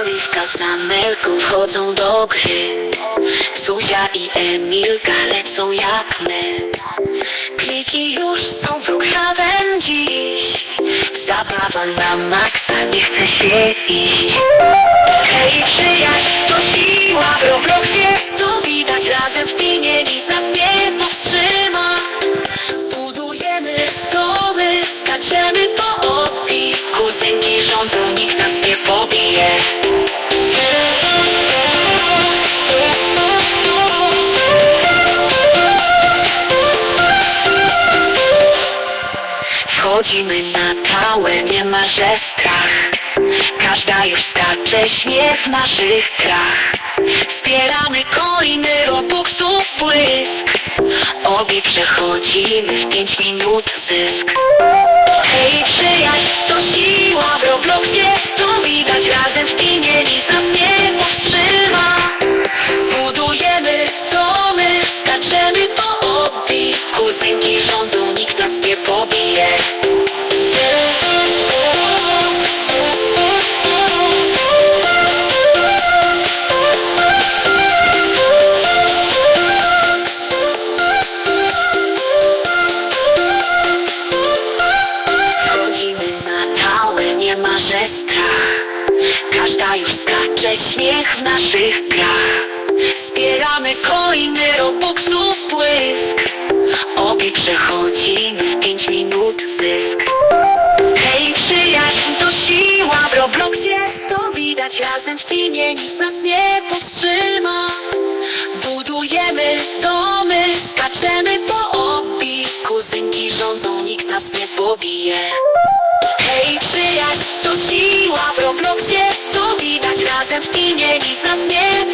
Oliwka z Amelką wchodzą do gry. Zuzia i Emilka lecą jak my. Kliki już są w Brookhaven dziś. Zabawa na maksa, nie chce się iść. Hej przyjaźń, to siła Wchodzimy na tałę, nie ma że strach. Każda już skacze, śmiech w naszych grach Zbieramy coiny, robuxów błysk. Obie przechodzimy w 5 minut zysk. Hej przyjaźń, to siła w Robloxie. To widać razem w teamie, nic nas nie powstrzyma. Budujemy domy, skaczemy po obi. Kuzynki rządzą, że strach. Każda już skacze, śmiech w naszych grach. Zbieramy coiny, robuxów błysk. Obie przechodzimy w 5 minut zysk. Hej przyjaźń to siła. W Robloxie To widać. Razem w teamie, nic nas nie powstrzyma. Budujemy domy, skaczemy po obi Kuzynki rządzą, nikt nas nie pobije Hej przyjaźń to siła w Robloxie To widać razem w teamie, nic nas nie